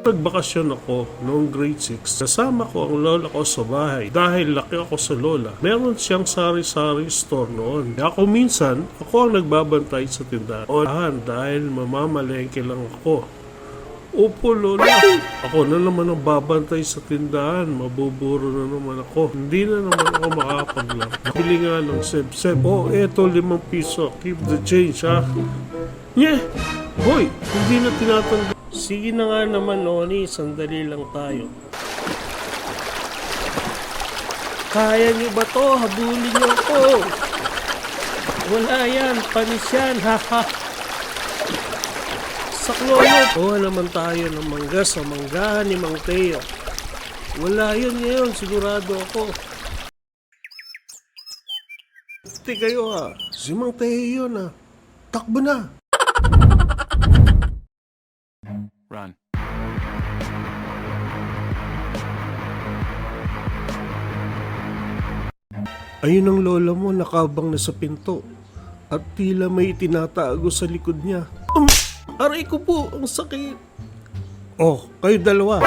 Nagbakasyon ako noong grade 6. Kasama ko ang lola ko sa bahay. Dahil laki ako sa lola, meron siyang sari-sari store noon. Ako minsan, ako ang nagbabantay sa tindahan. O dahil mamamalengke lang ako. Opo, Lola. Ako na naman ang babantay sa tindahan. Mabuburo na naman ako. Hindi na naman ako makapaglaro. Bili nga ng seb-seb. Oh, eto, limang piso. Keep the change, ha? Nye! Hoy, hindi na tinatanggap. Sige na nga naman, Noni. Sandali lang tayo. Kaya niyo ba to? Habulin niyo ako. Wala yan. Panis yan. Ha ha. Saklolo. Kuha naman tayo ng mangga sa manggahan ni Mang Teo. Wala yun ngayon, sigurado ako. Ti kayo ha, si Mang Teo yun ha. Takbo na. Run. Ayun ang lola mo nakabang na sa pinto. At tila may tinatago sa likod niya. Um, aray ko po, ang sakit. Oh, kayo dalawa.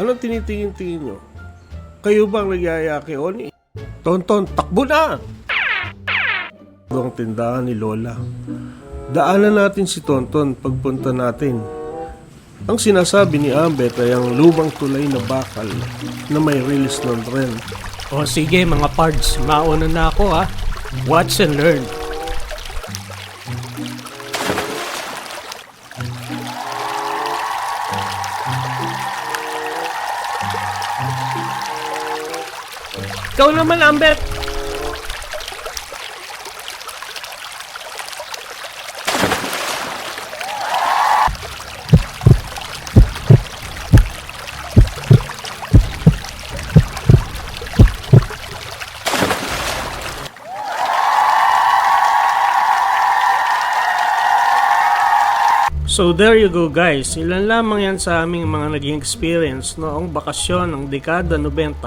Anong tinitingin-tingin nyo? Kayo bang nagyayaki, Oni? Tonton, takbo na! Ang tindahan ni Lola. Daanan natin si Tonton pagpunta natin. Ang sinasabi ni Ambet ay ang lumang tulay na bakal na may release ng rent. O sige mga pards, mauna na ako ha. Watch and learn. Ikaw naman, Ambet! So there you go guys, ilan lamang yan sa aming mga naging experience noong bakasyon ng dekada 90